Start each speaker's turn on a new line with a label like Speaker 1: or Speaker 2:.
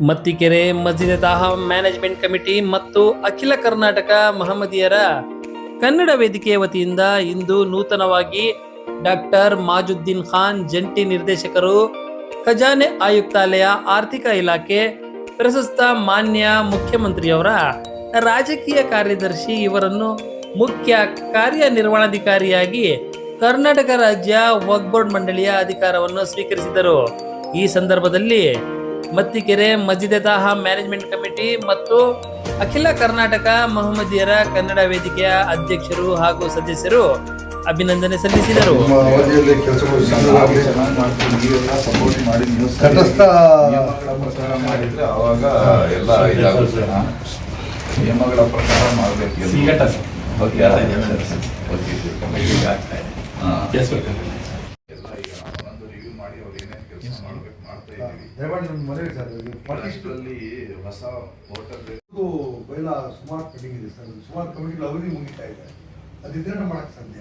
Speaker 1: Mattikere Masjid Taha management committee ಮತ್ತು ಅಖಿಲ ಕರ್ನಾಟಕ ಮಹಮ್ಮದಿಯರ ಕನ್ನಡ ವೇದಿಕೆಯ ವತಿಯಿಂದ ಇಂದು ನೂತನವಾಗಿ ಡಾಕ್ಟರ್ ಮಾಜುದ್ದೀನ್ ಖಾನ್ ಜಂಟಿ ನಿರ್ದೇಶಕರು, ಖಜಾನೆ ಆಯುಕ್ತಾಲಯ ಆರ್ಥಿಕ ಇಲಾಖೆ, ಪ್ರಶಸ್ತ ಮಾನ್ಯ ಮುಖ್ಯಮಂತ್ರಿಯವರ ರಾಜಕೀಯ ಕಾರ್ಯದರ್ಶಿ ಇವರನ್ನು ಮುಖ್ಯ ಕಾರ್ಯನಿರ್ವಹಣಾಧಿಕಾರಿಯಾಗಿ ಕರ್ನಾಟಕ ರಾಜ್ಯ ವಕ್ ಮಂಡಳಿಯ ಅಧಿಕಾರವನ್ನು ಸ್ವೀಕರಿಸಿದರು. ಈ ಸಂದರ್ಭದಲ್ಲಿ ಮತ್ತಿಕೆರೆ ಮಸ್ಜಿದ್ ತಾಹ ಮ್ಯಾನೇಜ್ಮೆಂಟ್ ಕಮಿಟಿ ಮತ್ತು ಅಖಿಲ ಕರ್ನಾಟಕ ಮಹಮ್ಮದಿಯರ ಕನ್ನಡ ವೇದಿಕೆಯ ಅಧ್ಯಕ್ಷರು ಹಾಗೂ ಸದಸ್ಯರು ಅಭಿನಂದನೆ ಸಲ್ಲಿಸಿದರು.
Speaker 2: ತಟಸ್ಥ
Speaker 3: ಮಾಡಿದ್ರೆ ಅವಾಗ ಎಲ್ಲ ಇದಾಗುತ್ತೆ. ಹಾ? ನಿಯಮಗಳ ಪ್ರಕಾರ ಮಾಡಬೇಕು. ಓಕೆ. ಓಕೆ ಮಾಡ್ತಾ ಇದ್ದೀವಿ
Speaker 2: ದಯಮಾಡಿ ನಮ್ಮ ಮನವಿ ಸರ್
Speaker 3: ಹೊಸ
Speaker 2: ಬೈಲ ಸುಮಾರು ಪೆಂಡಿಂಗ್ ಇದೆ ಸರ್ ಸುಮಾರು ಕಮಿಟಿಗಳ ಅವಧಿ ಮುಗಿತಾ ಇದೆ. ಅದಿದ್ರೆ ಮಾಡಕ್ಕೆ ಸಾಧ್ಯ.